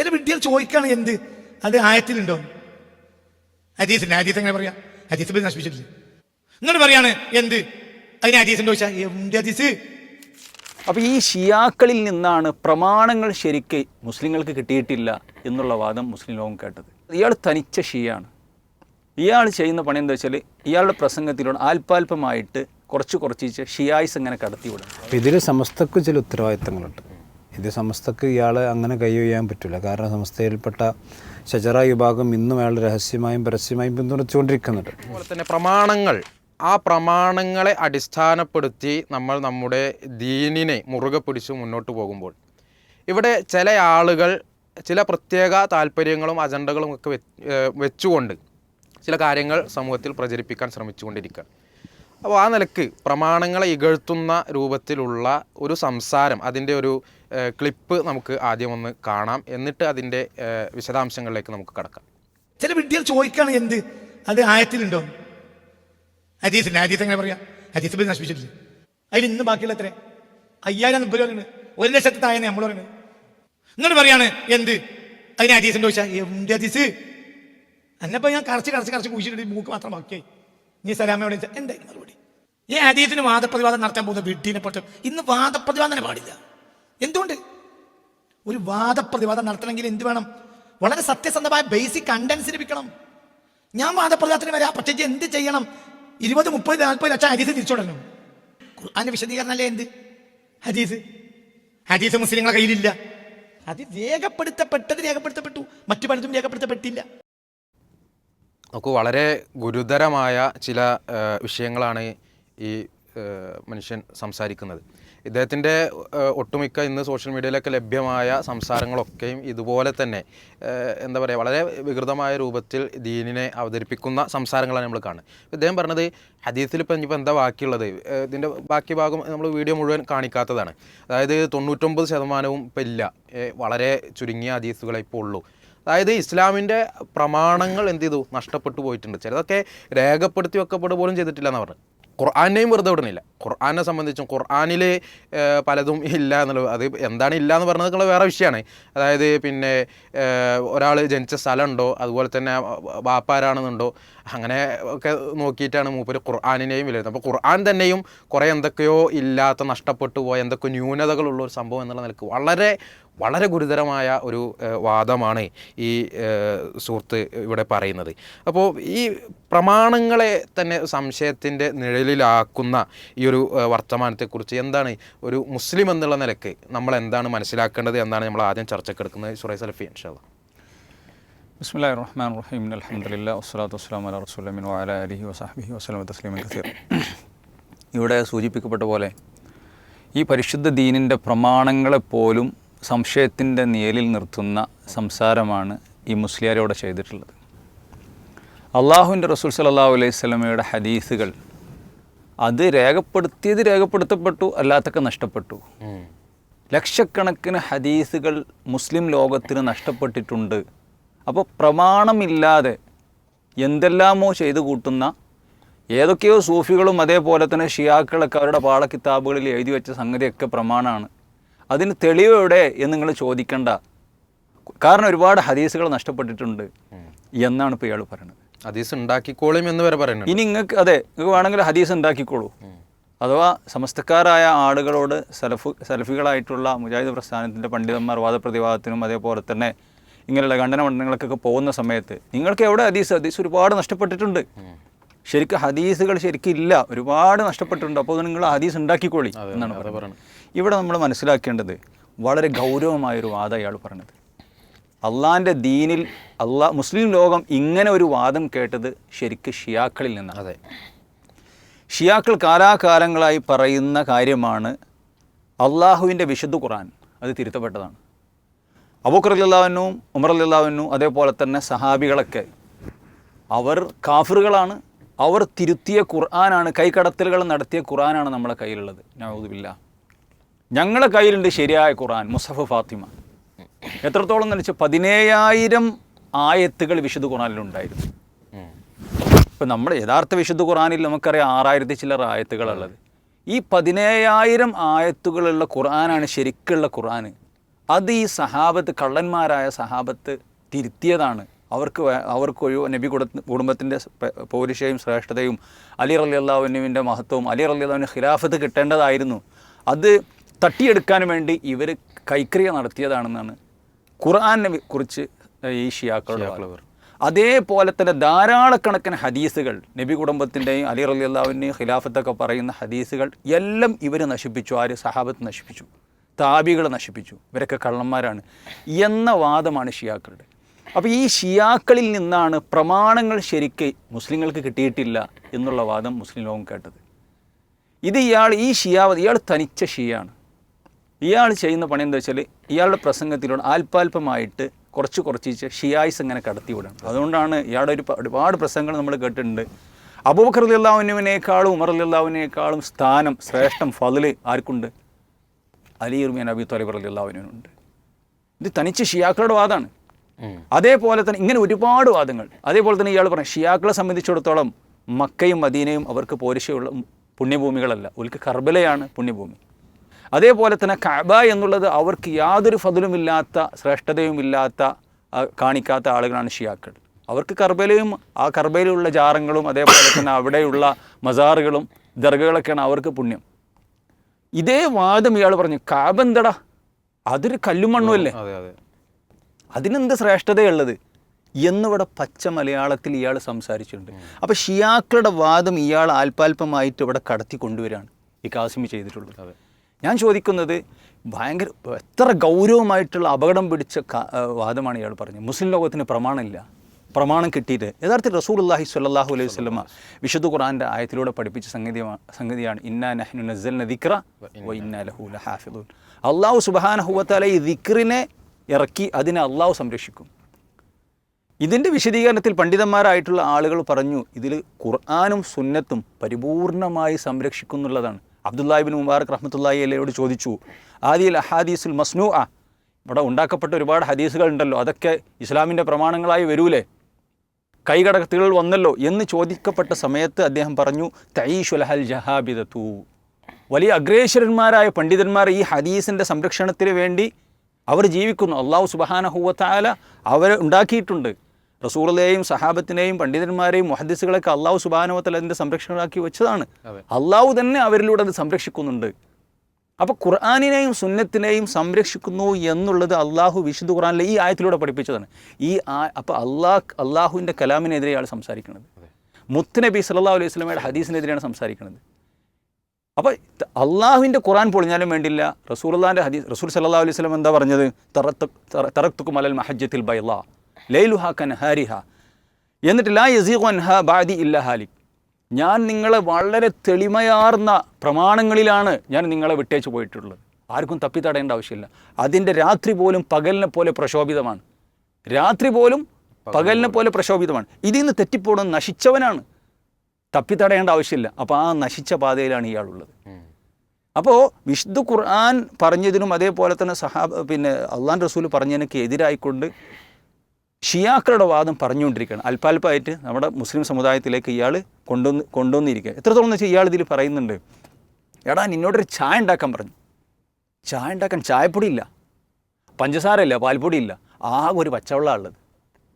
ചില വിദ്യകൾ ചോദിക്കാണ് എന്ത്? അത് ആയത്തിലുണ്ടോ? ഹദീസില്ല ഹദീസ് എങ്ങനെ പറയാ? ഹദീസ് പിന്നെ നശിപ്പിച്ചിട്ടില്ല? എന്നിട്ട് പറയാണ് എന്ത്? അതിന് ഹദീസിന്റെ ചോദിച്ചാൽ എന്ത് ഹദീസ്? അപ്പോൾ ഈ ഷിയാക്കളിൽ നിന്നാണ് പ്രമാണങ്ങൾ ശരിക്ക് മുസ്ലിങ്ങൾക്ക് കിട്ടിയിട്ടില്ല എന്നുള്ള വാദം മുസ്ലിം ലോകം കേട്ടത്. ഇയാൾ തനിച്ച ഷിയാണ്. ഇയാൾ ചെയ്യുന്ന പണി എന്താ വെച്ചാൽ ഇയാളുടെ പ്രസംഗത്തിലൂടെ ആൽപ്പാൽപമായിട്ട് കുറച്ച് കുറച്ച് ഷിയായിസ് ഇങ്ങനെ കടത്തിവിടും ഇതിൽ സമസ്തക്കും ചില ഉത്തരവാദിത്തങ്ങളുണ്ട്. ഇത് സമസ്തക്ക് ഇയാളെ അങ്ങനെ കൈവയ്യാൻ പറ്റില്ല കാരണം സമസ്തയിൽപ്പെട്ട ഷജറ വിഭാഗം ഇന്നും അയാൾ രഹസ്യമായും പരസ്യമായും പിന്തുണച്ചുകൊണ്ടിരിക്കുന്നുണ്ട്. അതുപോലെ തന്നെ പ്രമാണങ്ങൾ. ആ പ്രമാണങ്ങളെ അടിസ്ഥാനപ്പെടുത്തി നമ്മൾ നമ്മുടെ ദീനിനെ മുറുകെ പിടിച്ച് മുന്നോട്ട് പോകുമ്പോൾ ഇവിടെ ചില ആളുകൾ ചില പ്രത്യേക താല്പര്യങ്ങളും അജണ്ടകളും ഒക്കെ വെച്ചുകൊണ്ട് ചില കാര്യങ്ങൾ സമൂഹത്തിൽ പ്രചരിപ്പിക്കാൻ ശ്രമിച്ചുകൊണ്ടിരിക്കുകയാണ് അപ്പോൾ ആ നിലയ്ക്ക് പ്രമാണങ്ങളെ ഇകഴ്ത്തുന്ന രൂപത്തിലുള്ള ഒരു സംസാരം അതിന്റെ ഒരു ക്ലിപ്പ് നമുക്ക് ആദ്യം ഒന്ന് കാണാം. എന്നിട്ട് അതിന്റെ വിശദാംശങ്ങളിലേക്ക് നമുക്ക് കടക്കാം. ചില വിദ്യകൾ ചോദിക്കുകയാണ് എന്ത്? അത് ആയത്തിലുണ്ടോ? ഹദീസില്ല ഹദീസ് എങ്ങനെ പറയാം? ഹദീസ് ഇപ്പൊ നശിപ്പിച്ചിട്ടില്ല? അതിൽ ഇന്ന് ബാക്കിയുള്ള എത്ര അയ്യായിരം മുപ്പത് പറയുന്നത്. ഒരു ലക്ഷത്തി താഴെ നമ്മൾ പറയുന്നത്. എന്നിട്ട് പറയാണ് എന്ത്? അതിന് എന്ന് ചോദിച്ചാൽ എന്ത് ഹദീസ് എന്നെപ്പോ ഞാൻ കറച്ച് കറച്ച് കറച്ച് കുഴിച്ചിട്ട് മൂക്ക് മാത്രം ബാക്കിയായി. നീ സലാമയോട് എന്തായിരുന്നു എന്തായി മറുപടി? ഈ ഹദീസിന് വാദപ്രതിവാദം നടത്താൻ പോകുന്ന വീട്ടിനെ പറ്റും ഇന്ന് വാദപ്രതിവാദം തന്നെ പാടില്ല. എന്തുകൊണ്ട്? ഒരു വാദപ്രതിവാദം നടത്തണമെങ്കിൽ എന്ത് വേണം? വളരെ സത്യസന്ധമായ ബേസിക് കണ്ടൻസ് ലഭിക്കണം. ഞാൻ വാദപ്രതിവാദത്തിന് വരാം. പക്ഷേ എന്ത് ചെയ്യണം? ഇരുപത് മുപ്പത് നാൽപ്പത് ലക്ഷം ഹദീസ് തിരിച്ചുവിടണം വിശദീകരണം വിശദീകരണമല്ലേ എന്ത്? ഹദീസ്. ഹദീസ് മുസ്ലിങ്ങളുടെ കയ്യിലില്ല. അത് രേഖപ്പെടുത്തപ്പെട്ടത് രേഖപ്പെടുത്തപ്പെട്ടു. മറ്റു പലതും രേഖപ്പെടുത്തപ്പെട്ടില്ല. നമുക്ക് വളരെ ഗുരുതരമായ ചില വിഷയങ്ങളാണ് ഈ മനുഷ്യൻ സംസാരിക്കുന്നത്. ഇദ്ദേഹത്തിന്റെ ഒട്ടുമിക്ക ഇന്ന് സോഷ്യൽ മീഡിയയിലൊക്കെ ലഭ്യമായ സംസാരങ്ങളൊക്കെയും ഇതുപോലെ തന്നെ എന്താ പറയുക വളരെ വികൃതമായ രൂപത്തിൽ ദീനിനെ അവതരിപ്പിക്കുന്ന സംസാരങ്ങളാണ് നമ്മൾ കാണുന്നത്. ഇദ്ദേഹം പറഞ്ഞത് ഹദീസിൽ ഇപ്പം ഇനിയിപ്പോൾ എന്താ ബാക്കിയുള്ളത്? ഇതിന്റെ ബാക്കി ഭാഗം നമ്മൾ വീഡിയോ മുഴുവൻ കാണിക്കാത്തതാണ്. അതായത് തൊണ്ണൂറ്റൊമ്പത് ശതമാനവും ഇപ്പം ഇല്ല. വളരെ ചുരുങ്ങിയ ഹദീസുകളെ ഇപ്പോൾ ഉള്ളൂ. അതായത് ഇസ്ലാമിന്റെ പ്രമാണങ്ങൾ എന്ത് ചെയ്തു? നഷ്ടപ്പെട്ടു പോയിട്ടുണ്ട്. ചിലതൊക്കെ രേഖപ്പെടുത്തി വെക്കപ്പെടുക പോലും ചെയ്തിട്ടില്ല എന്ന് പറഞ്ഞു ഖുർആാനെയും വെറുതെ വിടണില്ല ഖുർആാനെ സംബന്ധിച്ചും ഖുർആാനിൽ പലതും ഇല്ല എന്നുള്ളത് അത് എന്താണ് ഇല്ല എന്ന് പറഞ്ഞതൊക്കെ വേറെ വിഷയമാണ്. അതായത് പിന്നെ ഒരാൾ ജനിച്ച സ്ഥലമുണ്ടോ അതുപോലെ തന്നെ ബാപ്പാരാണെന്നുണ്ടോ അങ്ങനെ ഒക്കെ നോക്കിയിട്ടാണ് മൂപ്പര് ഖുർആാനിനെയും വിലയിരുത്തുന്നത്. അപ്പോൾ ഖുർആൻ തന്നെയും കുറേ എന്തൊക്കെയോ ഇല്ലാത്ത നഷ്ടപ്പെട്ടു പോയ എന്തൊക്കെ ന്യൂനതകളുള്ള ഒരു സംഭവം എന്നുള്ള നിലയ്ക്ക് വളരെ വളരെ ഗുരുതരമായ ഒരു വാദമാണ് ഈ സുഹൃത്ത് ഇവിടെ പറയുന്നത്. അപ്പോൾ ഈ പ്രമാണങ്ങളെ തന്നെ സംശയത്തിന്റെ നിഴലിലാക്കുന്ന ഈ ഒരു വർത്തമാനത്തെക്കുറിച്ച് എന്താണ് ഒരു മുസ്ലിം എന്നുള്ള നിലയ്ക്ക് നമ്മൾ എന്താണ് മനസ്സിലാക്കേണ്ടത് എന്നാണ് നമ്മൾ ആദ്യം ചർച്ചക്കെടുക്കുന്നത്. സുറൈ സലഫി ഇൻഷാല്ല ബിസ്മില്ലാ റഹ്മാൻ റഹീം അലഹമുല്ല വസ്സലാത്തു വസ്സലാം അല റസൂലമിൻ വാല അലഹി വസാഹി വസ്ലം തസ്ലീമിൻ കസീർ. ഇവിടെ സൂചിപ്പിക്കപ്പെട്ട പോലെ ഈ പരിശുദ്ധ ദീനിന്റെ പ്രമാണങ്ങളെപ്പോലും സംശയത്തിന്റെ നിയലിൽ നിർത്തുന്ന സംസാരമാണ് ഈ മുസ്ലിയാരോടെ ചെയ്തിട്ടുള്ളത്. അള്ളാഹുവിന്റെ റസൂൽ സല്ലല്ലാഹു അലൈഹി സ്വലമയുടെ ഹദീസുകൾ അത് രേഖപ്പെടുത്തിയത് രേഖപ്പെടുത്തപ്പെട്ടു അല്ലാത്തൊക്കെ നഷ്ടപ്പെട്ടു. ലക്ഷക്കണക്കിന് ഹദീസുകൾ മുസ്ലിം ലോകത്തിന് നഷ്ടപ്പെട്ടിട്ടുണ്ട്. അപ്പോൾ പ്രമാണമില്ലാതെ എന്തെല്ലാമോ ചെയ്തു കൂട്ടുന്ന ഏതൊക്കെയോ സൂഫികളും അതേപോലെ തന്നെ ഷിയാക്കളൊക്കെ അവരുടെ പാളക്കിതാബുകളിൽ എഴുതി വെച്ച സംഗതിയൊക്കെ പ്രമാണമാണ്. അതിന് തെളിവ് എവിടെ എന്ന് നിങ്ങൾ ചോദിക്കണ്ട. കാരണം ഒരുപാട് ഹദീസുകൾ നഷ്ടപ്പെട്ടിട്ടുണ്ട് എന്നാണ് ഇപ്പോൾ ഇയാൾ പറയുന്നത് ഹദീസ് ഉണ്ടാക്കിക്കോളും എന്ന് വരെ പറയുന്നത് ഇനി നിങ്ങൾക്ക് അതെ നിങ്ങൾക്ക് വേണമെങ്കിൽ ഹദീസ് ഉണ്ടാക്കിക്കോളൂ. അഥവാ സമസ്തക്കാരായ ആളുകളോട് സലഫ് സലഫികളായിട്ടുള്ള മുജാഹിദ് പ്രസ്ഥാനത്തിന്റെ പണ്ഡിതന്മാർ വാദപ്രതിവാദത്തിനും അതേപോലെ തന്നെ ഇങ്ങനെയുള്ള ഖണ്ഡന മണ്ഡലങ്ങൾക്കൊക്കെ പോകുന്ന സമയത്ത് നിങ്ങൾക്ക് എവിടെ ഹദീസ്? ഹദീസ് ഒരുപാട് നഷ്ടപ്പെട്ടിട്ടുണ്ട്. ശരിക്കും ഹദീസുകൾ ശരിക്കും ഇല്ല ഒരുപാട് നഷ്ടപ്പെട്ടിട്ടുണ്ട്. അപ്പോൾ നിങ്ങൾ ഹദീസ് ഉണ്ടാക്കിക്കോളി എന്നാണ് പറയുന്നത്. ഇവിടെ നമ്മൾ മനസ്സിലാക്കേണ്ടത് വളരെ ഗൗരവമായൊരു വാദം അയാൾ പറഞ്ഞത്. അള്ളാന്റെ ദീനിൽ അള്ളാ മുസ്ലിം ലോകം ഇങ്ങനെ ഒരു വാദം കേട്ടത് ശരിക്ക് ഷിയാക്കളിൽ നിന്നാണ്. അതെ. ഷിയാക്കൾ കാലാകാലങ്ങളായി പറയുന്ന കാര്യമാണ് അള്ളാഹുവിന്റെ വിശുദ്ധ ഖുറാൻ അത് തിരുത്തപ്പെട്ടതാണ്. അബൂഖർ അല്ലാവനും ഉമർ അല്ലാവനും അതേപോലെ തന്നെ സഹാബികളൊക്കെ അവർ കാഫറുകളാണ്. അവർ തിരുത്തിയ ഖുർആനാണ് കൈക്കടത്തലുകൾ നടത്തിയ ഖുർആനാണ് നമ്മളെ കയ്യിലുള്ളത്. നവതുമില്ല ഞങ്ങളെ കയ്യിലുണ്ട് ശരിയായ ഖുർആൻ മുസഫ് ഫാത്തിമ. എത്രത്തോളം എന്ന് വെച്ചാൽ പതിനേഴായിരം ആയത്തുകൾ വിശുദ്ധ ഖുർആനിലുണ്ടായിരുന്നു ഇപ്പം നമ്മൾ യഥാർത്ഥ വിശുദ്ധ ഖുർആനിൽ നമുക്കറിയാം ആറായിരത്തി ചില്ലറ ആയത്തുകളുള്ളത് ഈ പതിനേഴായിരം ആയത്തുകളുള്ള ഖുർആനാണ് ശരിക്കുള്ള ഖുർആൻ. അത് ഈ സഹാബത്ത് കള്ളന്മാരായ സഹാബത്ത് തിരുത്തിയതാണ്. അവർക്ക് അവർക്ക് ഒരു നബി കുട കുടുംബത്തിന്റെ പൗരുഷയും ശ്രേഷ്ഠതയും അലി റലി അള്ളാഹുവിന്റെ മഹത്വവും അലി റലി അള്ളാഹുവിന്റെ ഖിലാഫത്ത് കിട്ടേണ്ടതായിരുന്നു. അത് തട്ടിയെടുക്കാൻ വേണ്ടി ഇവർ കൈക്രിയ നടത്തിയതാണെന്നാണ് ഖുർആനെ കുറിച്ച് ഈ ഷിയാക്കളുടെ അതേപോലെ തന്നെ ധാരാളക്കണക്കിന് ഹദീസുകൾ നബി കുടുംബത്തിന്റെയും അലി റലി അള്ളാവിന്റെയും ഖിലാഫത്തൊക്കെ പറയുന്ന ഹദീസുകൾ എല്ലാം ഇവർ നശിപ്പിച്ചു ആര് സഹാബത്ത് നശിപ്പിച്ചു താബികൾ നശിപ്പിച്ചു ഇവരൊക്കെ കള്ളന്മാരാണ് എന്ന വാദമാണ് ഷിയാക്കളുടെ. അപ്പോൾ ഈ ഷിയാക്കളിൽ നിന്നാണ് പ്രമാണങ്ങൾ ശരിക്ക് മുസ്ലിങ്ങൾക്ക് കിട്ടിയിട്ടില്ല എന്നുള്ള വാദം മുസ്ലിം ലോകം കേട്ടത്. ഇത് ഇയാൾ ഈ ഷിയാവത് ഇയാൾ തനിച്ച ഷിയാണ്. ഇയാൾ ചെയ്യുന്ന പണി എന്താ വെച്ചാൽ ഇയാളുടെ പ്രസംഗത്തിലൂടെ ആൽപ്പാൽപ്പമായിട്ട് കുറച്ച് കുറച്ച് ഷിയായിസ് ഇങ്ങനെ കടത്തി വിടണം. അതുകൊണ്ടാണ് ഇയാളുടെ ഒരു ഒരുപാട് പ്രസംഗങ്ങൾ നമ്മൾ കേട്ടിട്ടുണ്ട്. അബൂബക്കർ അള്ളാഹുവിനേക്കാളും ഉമർ അള്ളാഹുവിനേക്കാളും സ്ഥാനം ശ്രേഷ്ഠം ഫതിൽ ആർക്കുണ്ട്? അലി ഉർമിയൻ അബി തൊലബർ അള്ളാഹുവിനുണ്ട് ഇത് തനിച്ച് ഷിയാക്കളുടെ വാദമാണ് അതേപോലെ തന്നെ ഇങ്ങനെ ഒരുപാട് വാദങ്ങൾ. അതേപോലെ തന്നെ ഇയാൾ പറഞ്ഞു ഷിയാക്കളെ സംബന്ധിച്ചിടത്തോളം മക്കയും മദീനയും അവർക്ക് പോരിശയുള്ള പുണ്യഭൂമികളല്ല. ഒരിക്കൽ കർബലയാണ് പുണ്യഭൂമി. അതേപോലെ തന്നെ കഅബ എന്നുള്ളത് അവർക്ക് യാതൊരു ഫതിലുമില്ലാത്ത ശ്രേഷ്ഠതയുമില്ലാത്ത കാണിക്കാത്ത ആളുകളാണ് ഷിയാക്കൾ. അവർക്ക് കർബലയും ആ കർബലയിലുള്ള ജാറങ്ങളും അതേപോലെ തന്നെ അവിടെയുള്ള മസാറുകളും ദർഗകളൊക്കെയാണ് അവർക്ക് പുണ്യം. ഇതേ വാദം ഇയാൾ പറഞ്ഞു കാബ എന്തടാ? അതൊരു കല്ലും മണ്ണും അല്ലേ? അതെ അതെ. അതിനെന്ത് ശ്രേഷ്ഠതയുള്ളത്? എന്നിവിടെ പച്ച മലയാളത്തിൽ ഇയാൾ സംസാരിച്ചിട്ടുണ്ട്. അപ്പോൾ ഷിയാക്കളുടെ വാദം ഇയാൾ ആൽപാൽപമായിട്ട് ഇവിടെ കടത്തി കൊണ്ടുവരികയാണ് ഈ കാസിമി ചെയ്തിട്ടുള്ളത്. ഞാൻ ചോദിക്കുന്നത് ഭയങ്കര എത്ര ഗൗരവമായിട്ടുള്ള അപകടം പിടിച്ച വാദമാണ് ഇയാൾ പറഞ്ഞത്. മുസ്ലിം ലോകത്തിന് പ്രമാണമില്ല. പ്രമാണം കിട്ടിയിട്ട്. യഥാർത്ഥത്തിൽ റസൂൽ അള്ളാഹി സ്വല്ലല്ലാഹു അലൈഹി സ്വലമ വിശുദ്ധ ഖുറാന്റെ ആയത്തിലൂടെ പഠിപ്പിച്ച സംഗതി സംഗതിയാണ്. ഇന്നാ നഹ്നു നസൽ ദിക്ര വ ഇന്നാ ലഹു ലഹാഫിദൂൻ. അള്ളാഹു സുബ്ഹാനഹു വതആല ഈ ദിക്റിനെ ഇറക്കി അതിനെ അള്ളാഹു സംരക്ഷിക്കും. ഇതിന്റെ വിശദീകരണത്തിൽ പണ്ഡിതന്മാരായിട്ടുള്ള ആളുകൾ പറഞ്ഞു ഇതിൽ ഖുർആാനും സുന്നത്തും പരിപൂർണമായി സംരക്ഷിക്കുന്നുള്ളതാണ്. അബ്ദുല്ലാഹിബിൻ മുബാറക് റഹ്മത്തുല്ലാഹി അലയോട് ചോദിച്ചു ആദിൽ അഹാദീസുൽ മസ്നു ആ ഇവിടെ ഉണ്ടാക്കപ്പെട്ട ഒരുപാട് ഹദീസുകൾ ഉണ്ടല്ലോ അതൊക്കെ ഇസ്ലാമിന്റെ പ്രമാണങ്ങളായി വരൂലേ? കൈകടത്തുകൾ വന്നല്ലോ എന്ന് ചോദിക്കപ്പെട്ട സമയത്ത് അദ്ദേഹം പറഞ്ഞു തയീഷുലഹൽ ജഹാബിദത്തു. വലിയ അഗ്രേശ്വരന്മാരായ പണ്ഡിതന്മാർ ഈ ഹദീസിന്റെ സംരക്ഷണത്തിന് വേണ്ടി അവർ ജീവിക്കുന്നു. അള്ളാഹു സുബഹാനഹുവത്താല അവർ ഉണ്ടാക്കിയിട്ടുണ്ട്. റസൂറിലെയും സഹാബത്തിനെയും പണ്ഡിതന്മാരെയും മുഹദ്ദിസുകളൊക്കെ അള്ളാഹു സുബാനുവത്തൽ അതിന്റെ സംരക്ഷണമാക്കി വെച്ചതാണ്. അള്ളാഹു തന്നെ അവരിലൂടെ അത് സംരക്ഷിക്കുന്നുണ്ട്. അപ്പോൾ ഖുർആാനിനെയും സുന്നത്തിനെയും സംരക്ഷിക്കുന്നു എന്നുള്ളത് അള്ളാഹു വിശുദ്ധ ഖുർആാനിലെ ഈ ആയത്തിലൂടെ പഠിപ്പിച്ചതാണ്. ഈ ആ അപ്പോൾ അള്ളാഹ് അള്ളാഹുവിന്റെ കലാമിനെതിരെയാണ് സംസാരിക്കുന്നത്. മുത്തുനബി സല്ലല്ലാഹു അലൈഹി സ്വലമയുടെ ഹദീസിനെതിരെയാണ് സംസാരിക്കുന്നത്. അപ്പോൾ അള്ളാഹുവിന്റെ ഖുറാൻ പൊളിഞ്ഞാലും വേണ്ടില്ല. റസൂർല്ലാന്റെ ഹദീസ് റസൂൽ സല്ലാ അലൈഹി സ്വലം എന്താ പറഞ്ഞത്? തറക്തുക്കും അലൽ ബൈ ബൈല ലൈലുഹ കൻഹാരിഹ എന്നിട്ട് ലാ യസീഖു അൻഹ ബാദി ഇല്ല ഹാലിക്. ഞാൻ നിങ്ങളെ വളരെ തെളിമയാർന്ന പ്രമാണങ്ങളിലാണ് ഞാൻ നിങ്ങളെ വിട്ടേച്ച് പോയിട്ടുള്ളത്. ആർക്കും തപ്പി തടയേണ്ട ആവശ്യമില്ല. അതിന്റെ രാത്രി പോലും പകലിനെ പോലെ പ്രശോഭിതമാണ്. രാത്രി പോലും പകലിനെ പോലെ. പ്രശോഭിതമാണ്. ഇതിൽ നിന്ന് തെറ്റിപ്പോടും നശിച്ചവനാണ്. തപ്പി തടയേണ്ട ആവശ്യമില്ല. അപ്പോൾ ആ നശിച്ച പാതയിലാണ് ഇയാളുള്ളത്. അപ്പോൾ വിശുദ്ധ ഖുർആൻ പറഞ്ഞതിനും അതേപോലെ തന്നെ സഹാബ് പിന്നെ അള്ളാൻ റസൂൽ പറഞ്ഞതിനൊക്കെ എതിരായിക്കൊണ്ട് ഷിയാക്കളുടെ വാദം പറഞ്ഞുകൊണ്ടിരിക്കുകയാണ്. അല്പാൽപ്പായിട്ട് നമ്മുടെ മുസ്ലിം സമുദായത്തിലേക്ക് ഇയാൾ കൊണ്ടുവന്ന് കൊണ്ടുവന്നിരിക്കുക എത്രത്തോളം എന്ന് വെച്ചാൽ ഇയാൾ ഇതിൽ പറയുന്നുണ്ട്. എടാ നിന്നോടൊരു ചായ ഉണ്ടാക്കാൻ പറഞ്ഞു. ചായ ഉണ്ടാക്കാൻ ചായപ്പൊടി ഇല്ല. പഞ്ചസാരയില്ല പാൽപ്പൊടിയില്ല ആകെ ഒരു പച്ചവെള്ളം ഉള്ളത്.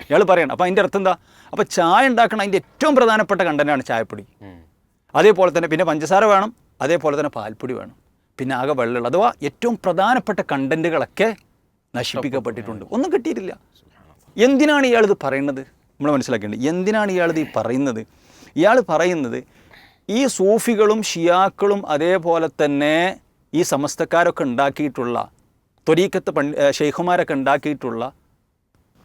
ഇയാൾ പറയണം അപ്പോൾ അതിന്റെ അർത്ഥം എന്താ? അപ്പോൾ ചായ ഉണ്ടാക്കണം അതിന്റെ ഏറ്റവും പ്രധാനപ്പെട്ട കണ്ടനാണ് ചായപ്പൊടി. അതേപോലെ തന്നെ പിന്നെ പഞ്ചസാര വേണം അതേപോലെ തന്നെ പാൽപ്പൊടി വേണം. പിന്നെ ആകെ വെള്ളമുള്ള അഥവാ ഏറ്റവും പ്രധാനപ്പെട്ട കണ്ടന്റുകളൊക്കെ നശിപ്പിക്കപ്പെട്ടിട്ടുണ്ട്. ഒന്നും കിട്ടിയിട്ടില്ല. എന്തിനാണ് ഇയാളിത് പറയുന്നത്? നമ്മൾ മനസ്സിലാക്കേണ്ടത് എന്തിനാണ് ഇയാളിത് ഈ പറയുന്നത്? ഇയാൾ പറയുന്നത് ഈ സൂഫികളും ഷിയാക്കളും അതേപോലെ തന്നെ ഈ സമസ്തക്കാരൊക്കെ ഉണ്ടാക്കിയിട്ടുള്ള ത്വരീക്കത്ത് പണ്ട് ഷെയ്ഖുമാരൊക്കെ ഉണ്ടാക്കിയിട്ടുള്ള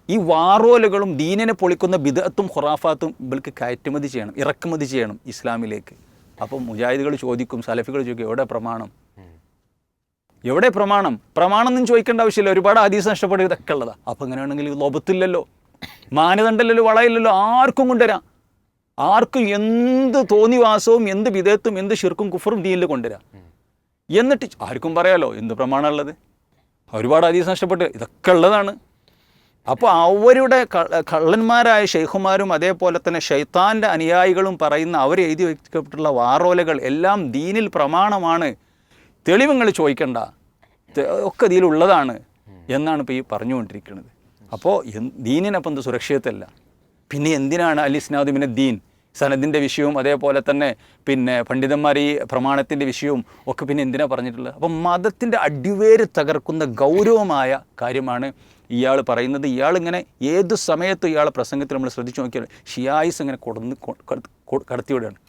ഈ വാറോലുകളും ദീനിനെ പൊളിക്കുന്ന ബിദത്തും ഖുറാഫാത്തും ഇവർക്ക് കയറ്റുമതി ചെയ്യണം ഇറക്കുമതി ചെയ്യണം ഇസ്ലാമിലേക്ക്. അപ്പം മുജാഹിദുകൾ ചോദിക്കും സലഫികൾ ചോദിക്കും എവിടെ പ്രമാണം? എവിടെ പ്രമാണം? പ്രമാണം ഒന്നും ചോദിക്കേണ്ട ആവശ്യമില്ല. ഒരുപാട് ആദീസ് നഷ്ടപ്പെടുക ഇതൊക്കെ ഉള്ളതാണ് അപ്പം അങ്ങനെയാണെങ്കിൽ ലോപത്തില്ലല്ലോ മാനദണ്ഡമില്ലല്ലോ വളയില്ലല്ലോ ആർക്കും കൊണ്ടുവരാം. ആർക്കും എന്ത് തോന്നിവാസവും എന്ത് വിധേയത്വം എന്ത് ശിർക്കും കുഫറും ദീനിൽ കൊണ്ടുവരാം. എന്നിട്ട് ആർക്കും പറയാലോ എന്ത് പ്രമാണമുള്ളത് ഒരുപാട് ഹദീസ് നഷ്ടപ്പെട്ട് ഇതൊക്കെ ഉള്ളതാണ്. അപ്പോൾ അവരുടെ കള്ളന്മാരായ ഷെയ്ഖുമാരും അതേപോലെ തന്നെ ഷെയ്ത്താന്റെ അനുയായികളും പറയുന്ന അവർ എഴുതി വയ്ക്കപ്പെട്ടുള്ള വാറോലകൾ എല്ലാം ദീനിൽ പ്രമാണമാണ്. തെളിവുകൾ ചോദിക്കണ്ട. ഒക്കെ ഇതിലുള്ളതാണ് എന്നാണ് ഇപ്പോൾ ഈ പറഞ്ഞുകൊണ്ടിരിക്കുന്നത്. അപ്പോൾ ദീനിനപ്പം എന്ത് സുരക്ഷിതത്വമല്ല പിന്നെ എന്തിനാണ് അലി ഇസ്നാദിമിനെ ദീൻ? സനദിന്റെ വിഷയവും അതേപോലെ തന്നെ പിന്നെ പണ്ഡിതന്മാർ ഈ പ്രമാണത്തിന്റെ വിഷയവും ഒക്കെ പിന്നെ എന്തിനാ പറഞ്ഞിട്ടുള്ളത്? അപ്പം മതത്തിന്റെ അടിവേര് തകർക്കുന്ന ഗൗരവമായ കാര്യമാണ് ഇയാൾ പറയുന്നത്. ഇയാളിങ്ങനെ ഏത് സമയത്തും ഇയാളെ പ്രസംഗത്തിൽ നമ്മൾ ശ്രദ്ധിച്ചു നോക്കിയാൽ ഷിയായിസ് ഇങ്ങനെ കൊടുന്ന് കടത്തിവിടുകയാണ്.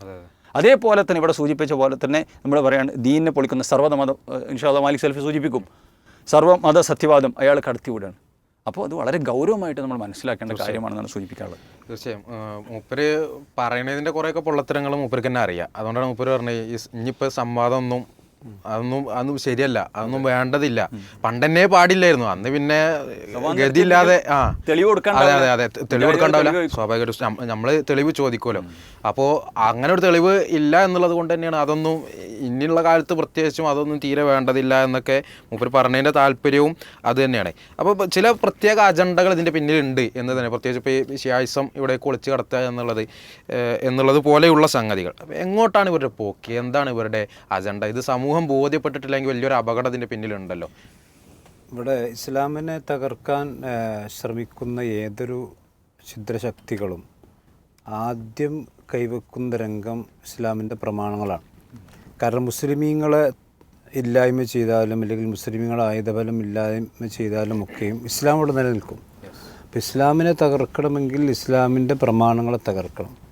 അതേപോലെ തന്നെ ഇവിടെ സൂചിപ്പിച്ച പോലെ തന്നെ നമ്മൾ പറയുകയാണ് ദീനിനെ പൊളിക്കുന്ന സർവമത ഇൻഷാദ് മാലിക് സെൽഫി സൂചിപ്പിക്കും. സർവമത സത്യവാദം അയാൾ കടത്തിവിടുകയാണ് അപ്പോൾ അത് വളരെ ഗൗരവമായിട്ട് നമ്മൾ മനസ്സിലാക്കേണ്ട കാര്യമാണെന്നാണ് സൂചിപ്പിക്കാനുള്ളത്. തീർച്ചയായും. മൂപ്പര് പറയണതിന്റെ കുറേയൊക്കെ പൊള്ളത്തരങ്ങൾ മൂപ്പർക്ക് തന്നെ അറിയാം. അതുകൊണ്ടാണ് മൂപ്പര് പറഞ്ഞത് ഇനിയിപ്പോൾ സംവാദമൊന്നും അതൊന്നും അതൊന്നും ശരിയല്ല. അതൊന്നും വേണ്ടതില്ല. പണ്ടെന്നെ പാടില്ലായിരുന്നു. അന്ന് പിന്നെ ഗതിയില്ലാതെ ആ. അതെ അതെ അതെ. തെളിവ് കൊടുക്കണ്ടാവില്ല. സ്വാഭാവികമായിട്ടും നമ്മൾ തെളിവ് ചോദിക്കുമല്ലോ. അപ്പോ അങ്ങനെ ഒരു തെളിവ് ഇല്ല എന്നുള്ളത് കൊണ്ട് തന്നെയാണ് അതൊന്നും ഇനിയുള്ള കാലത്ത് പ്രത്യേകിച്ചും അതൊന്നും തീരെ വേണ്ടതില്ല എന്നൊക്കെ മൂപ്പർ പറഞ്ഞതിന്റെ താല്പര്യവും അത് തന്നെയാണ്. അപ്പോൾ ചില പ്രത്യേക അജണ്ടകൾ ഇതിന്റെ പിന്നിലുണ്ട് എന്ന് തന്നെ. പ്രത്യേകിച്ച് ഇപ്പോൾ ഈ ഷിയായിസം ഇവിടെ കുളിച്ച് കടത്തുക എന്നുള്ളത് എന്നുള്ളത് പോലെയുള്ള സംഗതികൾ. എങ്ങോട്ടാണ് ഇവരുടെ പോക്ക്? എന്താണ് ഇവരുടെ അജണ്ട? ഇത് സമൂഹം ബോധ്യപ്പെട്ടിട്ടില്ലെങ്കിൽ വലിയൊരു അപകടം ഇതിന്റെ പിന്നിലുണ്ടല്ലോ. ഇവിടെ ഇസ്ലാമിനെ തകർക്കാൻ ശ്രമിക്കുന്ന ഏതൊരു ഛിദ്രശക്തികളും ആദ്യം കൈവെക്കുന്ന രംഗം ഇസ്ലാമിന്റെ പ്രമാണങ്ങളാണ്. കാരണം മുസ്ലിമീങ്ങളെ ഇല്ലായ്മ ചെയ്താലും അല്ലെങ്കിൽ മുസ്ലിമീങ്ങളെ ആയുധബലം ഇല്ലായ്മ ചെയ്താലും ഒക്കെയും ഇസ്ലാം ഇവിടെ നിലനിൽക്കും. അപ്പം ഇസ്ലാമിനെ തകർക്കണമെങ്കിൽ ഇസ്ലാമിന്റെ പ്രമാണങ്ങളെ തകർക്കണം.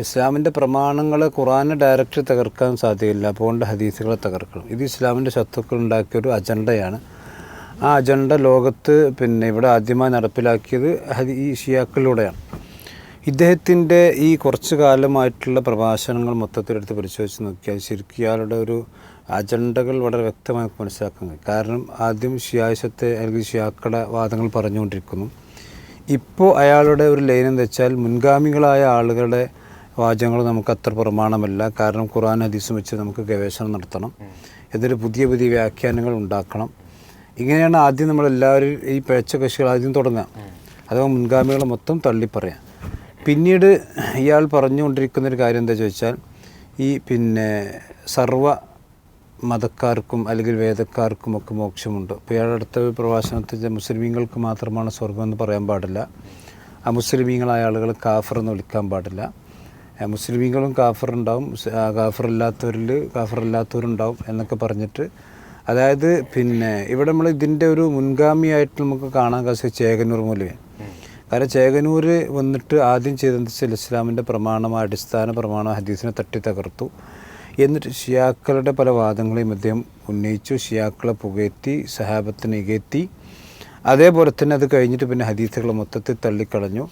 ഇസ്ലാമിന്റെ പ്രമാണങ്ങൾ ഖുറാനെ ഡയറക്റ്റ് തകർക്കാൻ സാധ്യമില്ല അതുകൊണ്ട് ഹദീസുകളെ തകർക്കണം. ഇത് ഇസ്ലാമിന്റെ ശത്രുക്കൾ ഉണ്ടാക്കിയ ഒരു അജണ്ടയാണ്. ആ അജണ്ട ലോകത്ത് പിന്നെ ഇവിടെ ആദ്യമായി നടപ്പിലാക്കിയത് ഈ ഷിയാക്കളിലൂടെയാണ്. ഇദ്ദേഹത്തിന്റെ ഈ കുറച്ച് കാലമായിട്ടുള്ള പ്രഭാഷണങ്ങൾ മൊത്തത്തിലെടുത്ത് പരിശോധിച്ച് നോക്കിയാൽ ശരിക്കും ഒരു അജണ്ടകൾ വളരെ വ്യക്തമായി മനസ്സിലാക്കാൻ കഴിയും. കാരണം ആദ്യം ഷിയാശത്തെ അല്ലെങ്കിൽ ഷിയാക്കളുടെ വാദങ്ങൾ പറഞ്ഞുകൊണ്ടിരിക്കുന്നു. ഇപ്പോൾ അയാളുടെ ഒരു ലൈൻ എന്ന് വെച്ചാൽ മുൻഗാമികളായ ആളുകളുടെ വാചകങ്ങൾ നമുക്ക് അത്ര പ്രമാണമല്ല. കാരണം ഖുറാൻ ഹദീസും വെച്ച് നമുക്ക് ഗവേഷണം നടത്തണം. എന്നിട്ട് പുതിയ പുതിയ വ്യാഖ്യാനങ്ങൾ ഉണ്ടാക്കണം. ഇങ്ങനെയാണ് ആദ്യം നമ്മളെല്ലാവരും ഈ പേച്ച കക്ഷികൾ ആദ്യം തുടങ്ങുക. അഥവാ മുൻഗാമികളെ മൊത്തം തള്ളിപ്പറയാം പിന്നീട് ഇയാൾ പറഞ്ഞുകൊണ്ടിരിക്കുന്ന ഒരു കാര്യം എന്താ ചോദിച്ചാൽ ഈ പിന്നെ സർവ മതക്കാർക്കും അല്ലെങ്കിൽ വേദക്കാർക്കും ഒക്കെ മോക്ഷമുണ്ട്. അപ്പോൾ ഇയാളുടെ അടുത്ത പ്രഭാഷണത്തിൽ മുസ്ലിമീങ്ങൾക്ക് മാത്രമാണ് സ്വർഗം എന്ന് പറയാൻ പാടില്ല. ആ മുസ്ലിമീങ്ങളായ ആളുകൾ കാഫർ എന്ന് വിളിക്കാൻ പാടില്ല. മുസ്ലിമീങ്ങളും കാഫറുണ്ടാവും. കാഫറില്ലാത്തവരിൽ കാഫറില്ലാത്തവരുണ്ടാവും എന്നൊക്കെ പറഞ്ഞിട്ട്. അതായത് പിന്നെ ഇവിടെ നമ്മൾ ഇതിന്റെ ഒരു മുൻഗാമിയായിട്ട് നമുക്ക് കാണാൻ കാശ് ചേകനൂർ മൂലയാണ് കാരണം ചേകനൂർ വന്നിട്ട് ആദ്യം ചെയ്തെന്ന് വെച്ചാൽ ഇസ്ലാമിന്റെ പ്രമാണം അടിസ്ഥാന പ്രമാണം ഹദീസിനെ തട്ടി തകർത്തു. എന്നിട്ട് ഷിയാക്കളുടെ പല വാദങ്ങളെയും അദ്ദേഹം ഉന്നയിച്ചു. ഷിയാക്കളെ പുകയത്തി സഹാബത്തിനെ ഇകയറ്റി അതേപോലെ തന്നെ അത് കഴിഞ്ഞിട്ട് പിന്നെ ഹദീസുകൾ മൊത്തത്തിൽ തള്ളിക്കളഞ്ഞു.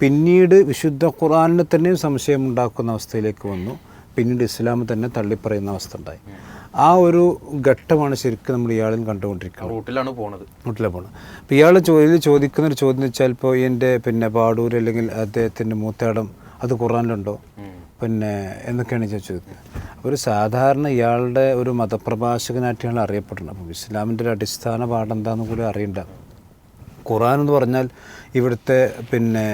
പിന്നീട് വിശുദ്ധ ഖുറാനിന് തന്നെയും സംശയം ഉണ്ടാക്കുന്ന അവസ്ഥയിലേക്ക് വന്നു. പിന്നീട് ഇസ്ലാം തന്നെ തള്ളിപ്പറയുന്ന അവസ്ഥ ഉണ്ടായി. ആ ഒരു ഘട്ടമാണ് ശരിക്കും നമ്മൾ ഇയാളിൽ കണ്ടുകൊണ്ടിരിക്കുന്നത്. റൂട്ടിലാണ് പോണത്. റൂട്ടിലാണ് പോണത്. അപ്പോൾ ഇയാൾ ചോദ്യം ചോദിക്കുന്ന ഒരു ചോദ്യം വെച്ചാൽ ഇപ്പോൾ എന്റെ പിന്നെ പാടൂർ അല്ലെങ്കിൽ അദ്ദേഹത്തിന്റെ മൂത്തേടം അത് ഖുറാനിലുണ്ടോ പിന്നെ എന്നൊക്കെയാണ് ഞാൻ ചോദിക്കുന്നത്. അപ്പോൾ ഒരു സാധാരണ ഇയാളുടെ ഒരു മതപ്രഭാഷകനായിട്ടാണ് അറിയപ്പെടുന്നത് അപ്പോൾ ഇസ്ലാമിന്റെ ഒരു അടിസ്ഥാന പാഠം എന്താണെന്ന് കൂടി അറിയണ്ട. ഖുറാൻ എന്ന് പറഞ്ഞാൽ ഇവിടുത്തെ പിന്നെ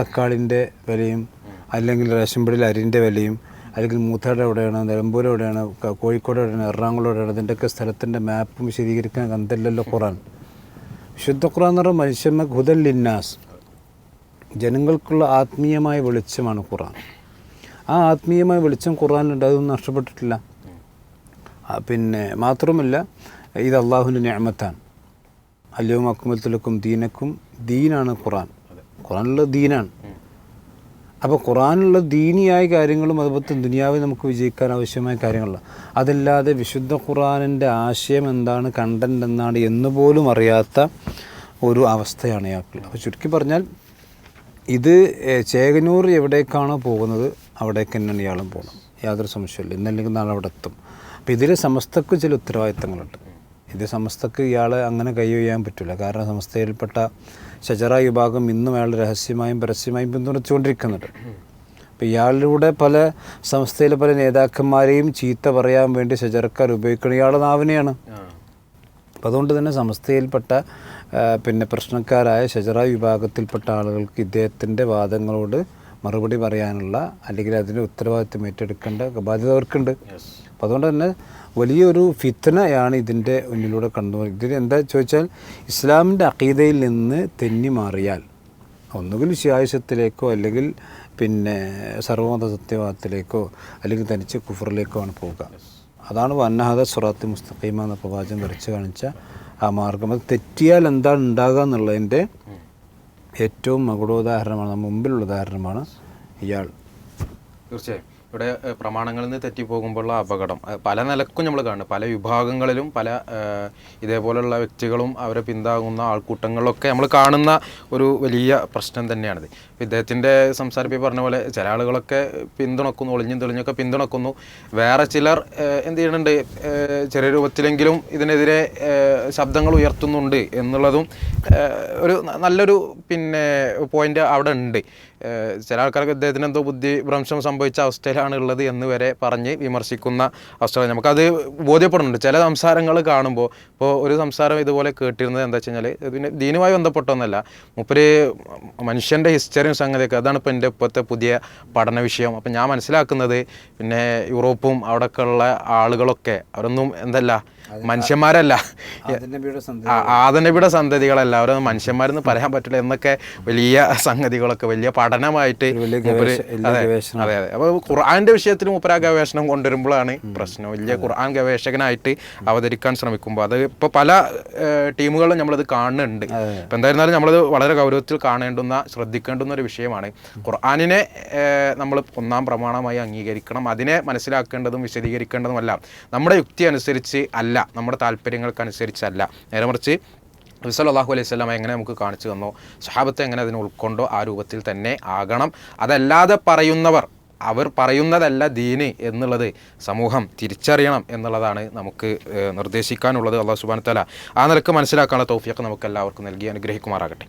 തക്കാളിന്റെ വിലയും അല്ലെങ്കിൽ റേഷൻപടിയിൽ അരിന്റെ വിലയും അല്ലെങ്കിൽ മൂത്തയുടെ എവിടെയാണ് നിലമ്പൂർ എവിടെയാണ് കോഴിക്കോട് എവിടെയാണ് എറണാകുളം എവിടെയാണ് ഇതിന്റെയൊക്കെ സ്ഥലത്തിന്റെ മാപ്പും വിശദീകരിക്കാൻ കന്തല്ലല്ലോ ഖുറാൻ വിശുദ്ധ ഖുറാൻ എന്ന് പറഞ്ഞാൽ മനുഷ്യമ്മ ഹുദൽ ലിന്നാസ്. ജനങ്ങൾക്കുള്ള ആത്മീയമായ വെളിച്ചമാണ് ഖുറാൻ ആ ആത്മീയമായ വെളിച്ചം ഖുറാനുണ്ട് അതൊന്നും നഷ്ടപ്പെട്ടിട്ടില്ല. പിന്നെ മാത്രമല്ല ഇത് അള്ളാഹുവിന്റെ ഞാമത്താണ് അല്ലവും അക്കുമത്തിലക്കും ദീനക്കും ദീനാണ് ഖുറാൻ ഖുറാനുള്ള ദീനാണ്. അപ്പോൾ ഖുറാനുള്ള ദീനിയായ കാര്യങ്ങളും അതുപോലെ ദുനിയാവിൽ നമുക്ക് വിജയിക്കാൻ ആവശ്യമായ കാര്യങ്ങളാണ് അതല്ലാതെ വിശുദ്ധ ഖുറാനിന്റെ ആശയം എന്താണ് കണ്ടന്റ് എന്താണ് എന്ന് പോലും അറിയാത്ത ഒരു അവസ്ഥയാണ് ഇയാൾക്കുള്ളത് അപ്പോൾ ചുരുക്കി പറഞ്ഞാൽ ഇത് ചേകനൂർ എവിടേക്കാണോ പോകുന്നത് അവിടേക്ക് തന്നെയാണ് ഇയാളും പോകണം യാതൊരു സംശയമില്ല ഇന്നല്ലെങ്കിൽ നാളെ അവിടെ എത്തും. അപ്പോൾ ഇതിൽ സമസ്തക്ക് ചില ഉത്തരവാദിത്തങ്ങളുണ്ട്. ഇത് സമസ്തക്ക് ഇയാളെ അങ്ങനെ കൈവയ്യാൻ പറ്റില്ല കാരണം സമസ്തയിൽപ്പെട്ട ഷജറ വിഭാഗം ഇന്നും അയാൾ രഹസ്യമായും പരസ്യമായും പിന്തുണച്ചുകൊണ്ടിരിക്കുന്നുണ്ട്. അപ്പോൾ ഇയാളിലൂടെ പല സംസ്ഥയിലെ പല നേതാക്കന്മാരെയും ചീത്ത പറയാൻ വേണ്ടി ഷജറക്കാർ ഉപയോഗിക്കുന്ന ഇയാളുടെ നാവിനെയാണ്. അപ്പം അതുകൊണ്ട് തന്നെ സംസ്ഥയിൽപ്പെട്ട പിന്നെ പ്രശ്നക്കാരായ ഷജറ വിഭാഗത്തിൽപ്പെട്ട ആളുകൾക്ക് ഇദ്ദേഹത്തിന്റെ വാദങ്ങളോട് മറുപടി പറയാനുള്ള അല്ലെങ്കിൽ അതിന്റെ ഉത്തരവാദിത്വം ഏറ്റെടുക്കേണ്ട ബാധ്യത അവർക്കുണ്ട്. അപ്പോൾ അതുകൊണ്ട് തന്നെ വലിയൊരു ഫിത്തനയാണ് ഇതിന്റെ മുന്നിലൂടെ കണ്ടു ഇതിൽ എന്താ ചോദിച്ചാൽ ഇസ്ലാമിന്റെ അക്കീതയിൽ നിന്ന് തെന്നി മാറിയാൽ ഒന്നുകിൽ ശിയായുഷത്തിലേക്കോ അല്ലെങ്കിൽ പിന്നെ സർവമത സത്യവാദത്തിലേക്കോ അല്ലെങ്കിൽ തനിച്ച് കുഫറിലേക്കോ ആണ് പോവുക. അതാണ് വന്നഹദ സുറാത്തി മുസ്തഖീമ എന്ന പ്രവാചകൻ വരച്ച് കാണിച്ച ആ മാർഗം. അത് തെറ്റിയാൽ എന്താണ് ഉണ്ടാകുക എന്നുള്ളതിന്റെ ഏറ്റവും മകുടോദാഹരണമാണ് മുമ്പിലുള്ള ഉദാഹരണമാണ് ഇയാൾ. തീർച്ചയായും. ഇവിടെ പ്രമാണങ്ങളിൽ നിന്ന് തെറ്റിപ്പോകുമ്പോഴുള്ള അപകടം. പല നിലക്കും നമ്മൾ കാണുന്നു പല വിഭാഗങ്ങളിലും പല ഇതേപോലെയുള്ള വ്യക്തികളും അവരെ പിന്താങ്ങുന്ന ആൾക്കൂട്ടങ്ങളിലൊക്കെ നമ്മൾ കാണുന്ന ഒരു വലിയ പ്രശ്നം തന്നെയാണിത്. ഇപ്പോൾ ഇദ്ദേഹത്തിന്റെ സംസാരിപ്പി പറഞ്ഞ പോലെ ചില ആളുകളൊക്കെ പിന്തുണക്കുന്നു ഒളിഞ്ഞും തെളിഞ്ഞൊക്കെ പിന്തുണക്കുന്നു. വേറെ ചിലർ എന്ത് ചെയ്യുന്നുണ്ട്? ചെറിയ രൂപത്തിലെങ്കിലും ഇതിനെതിരെ ശബ്ദങ്ങൾ ഉയർത്തുന്നുണ്ട് എന്നുള്ളതും ഒരു നല്ലൊരു പിന്നെ പോയിന്റ് അവിടെ ഉണ്ട്. ചില ആൾക്കാർക്ക് ഇദ്ദേഹത്തിന് എന്തോ ബുദ്ധിഭ്രംശം സംഭവിച്ച അവസ്ഥയിലാണ് ഉള്ളത് എന്ന് വരെ പറഞ്ഞ് വിമർശിക്കുന്ന അവസ്ഥകൾ നമുക്കത് ബോധ്യപ്പെടുന്നുണ്ട്. ചില സംസാരങ്ങൾ കാണുമ്പോൾ ഇപ്പോൾ ഒരു സംസാരം ഇതുപോലെ കേട്ടിരുന്നത് എന്താ വെച്ച് കഴിഞ്ഞാൽ പിന്നെ ദീനുമായി ബന്ധപ്പെട്ടൊന്നല്ല മുപ്പര് മനുഷ്യന്റെ ഹിസ്റ്ററിയും സംഗതിയൊക്കെ അതാണ് ഇപ്പോൾ എന്റെ ഇപ്പോഴത്തെ പുതിയ പഠന വിഷയം. അപ്പം ഞാൻ മനസ്സിലാക്കുന്നത് പിന്നെ യൂറോപ്പും അവിടെയൊക്കെ ഉള്ള ആളുകളൊക്കെ അവരൊന്നും എന്തല്ല മനുഷ്യന്മാരല്ല. ആദിനബിയുടെ സന്തതികളല്ല. അവരൊന്നും മനുഷ്യന്മാരെന്ന് പറയാൻ പറ്റില്ല എന്നൊക്കെ വലിയ സംഗതികളൊക്കെ വലിയ പഠനമായിട്ട് അതെ അതെ അതെ. അപ്പോൾ ഖുർആന്റെ വിഷയത്തിൽ മൂപ്പര ഗവേഷണം കൊണ്ടുവരുമ്പോഴാണ് പ്രശ്നം. വലിയ ഖുർആൻ ഗവേഷകനായിട്ട് അവതരിക്കാൻ ശ്രമിക്കുമ്പോൾ അത് ഇപ്പോൾ പല ടീമുകളും നമ്മളത് കാണുന്നുണ്ട്. ഇപ്പം എന്തായിരുന്നാലും നമ്മളത് വളരെ ഗൗരവത്തിൽ കാണേണ്ടുന്ന ശ്രദ്ധിക്കേണ്ടുന്ന ഒരു വിഷയമാണ്. ഖുർആാനിനെ നമ്മൾ ഒന്നാം പ്രമാണമായി അംഗീകരിക്കണം. അതിനെ മനസ്സിലാക്കേണ്ടതും വിശദീകരിക്കേണ്ടതുമല്ല നമ്മുടെ യുക്തി അനുസരിച്ച് അല്ല. നമ്മുടെ താല്പര്യങ്ങൾക്കനുസരിച്ചല്ല. നേരെ മറിച്ച് അള്ളാഹു അലൈഹി സ്വലാം എങ്ങനെ നമുക്ക് കാണിച്ചു തന്നോ? സഹാബത്തെ എങ്ങനെ അതിനെ ഉൾക്കൊണ്ടോ? ആ രൂപത്തിൽ തന്നെ ആകണം. അതല്ലാതെ പറയുന്നവർ അവർ പറയുന്നതല്ല ദീന് എന്നുള്ളത് സമൂഹം തിരിച്ചറിയണം എന്നുള്ളതാണ് നമുക്ക് നിർദ്ദേശിക്കാനുള്ളത്. അള്ളാഹു സുബാൻ തല ആ നിലയ്ക്ക് മനസ്സിലാക്കാനുള്ള തൗഫിയൊക്കെ നമുക്ക് എല്ലാവർക്കും നൽകി അനുഗ്രഹിക്കുമാറാകട്ടെ.